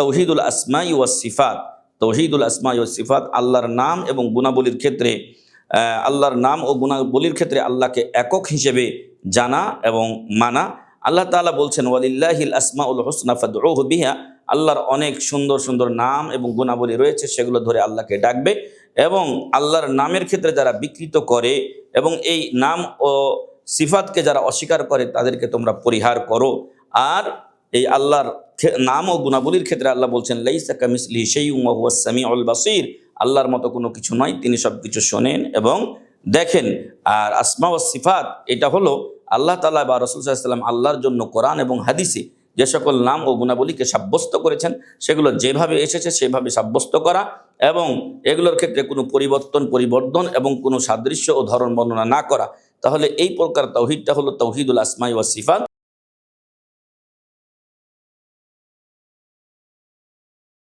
তৌহিদুল আসমাই ওয়া সিফাত। তৌহিদুল আসমাই ওয়া সিফাত আল্লাহর নাম এবং গুণাবলীর ক্ষেত্রে আল্লাহর নাম ও গুণাবলীর ক্ষেত্রে আল্লাহকে একক হিসেবে জানা এবং মানা। আল্লাহ তাআলা বলছেন, ওয়ালিল্লাহিল আসমাউল হোসনা ফাদউহু বিহা। আল্লাহর অনেক সুন্দর সুন্দর নাম এবং গুণাবলী রয়েছে, সেগুলো ধরে আল্লাহকে ডাকবে এবং আল্লাহর নামের ক্ষেত্রে যারা বিকৃত করে এবং এই নাম ও সিফাতকে যারা অস্বীকার করে, তাদেরকে তোমরা পরিহার করো। আর এই আল্লাহর নাম ও গুণাবলীর ক্ষেত্রে আল্লাহ বলছেন, লাইসা কামিসলি সেই সামি অল বাসির। আল্লাহর মতো কোনো কিছু নয়, তিনি সব কিছু শোনেন এবং দেখেন। আর আসমা ও সিফাত, এটা হলো আল্লাহ তালা বা রসুল সাল্লাম আল্লাহর জন্য কোরআন এবং হাদিসে যে সকল নাম ও গুণাবলীকে সাব্যস্ত করেছেন, সেগুলো যেভাবে এসেছে সেভাবে সাব্যস্ত করা এবং এগুলোর ক্ষেত্রে কোনো পরিবর্তন পরিবর্তন এবং কোনো সাদৃশ্য ও ধরন বর্ণনা না করা। তাহলে এই প্রকার তৌহিদটা হলো তৌহিদুল আসমাই ও সিফাত।